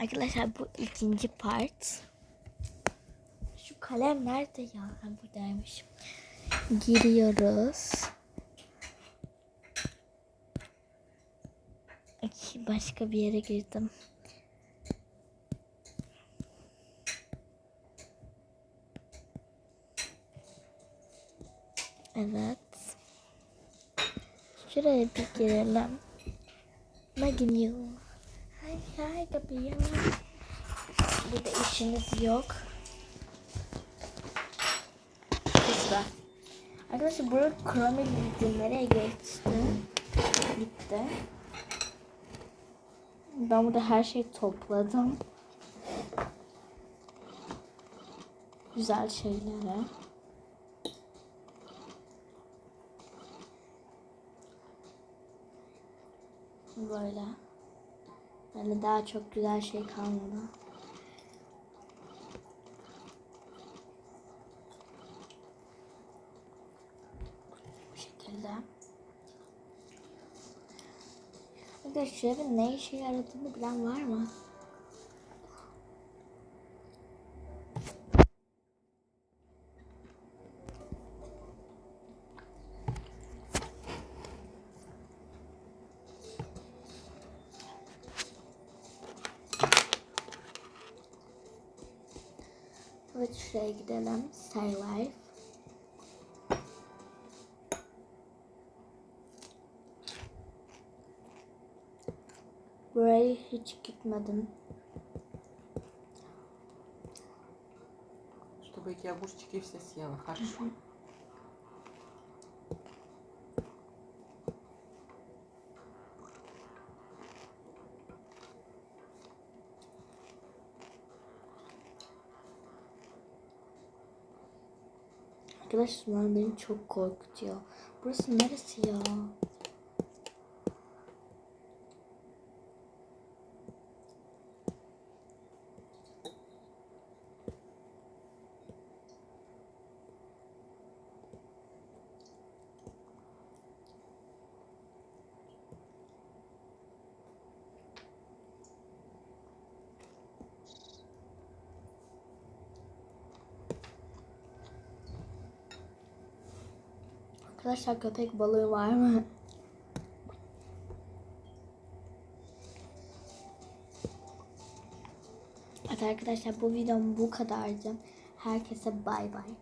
Arkadaşlar bu ikinci part. Şu kalem nerede ya? Ha, buradaymış. Giriyoruz. Ay, başka bir yere girdim. Evet. Şuraya bir girelim. Magnew. Hay hay kapıyı. Burada işimiz yok. Kızlar. Arkadaşlar burada Chrome gitti. Nereye geçti? Gitti. Ben burada her şeyi topladım. Güzel şeyleri. Böyle. Yani daha çok güzel şey kalmadı. Bu şekilde. Arkadaşlar ne işe yaradığını bilen var mı? Evet şuraya gidelim. Say Life. Buraya hiç gitmedim. Чтобы эти огурчики все съела, хорошо? Arkadaşlar beni çok korkutuyor. Burası neresi ya? Arkadaşlar köpek balığı var mı? Evet arkadaşlar bu videom bu kadardı. Herkese bay bay.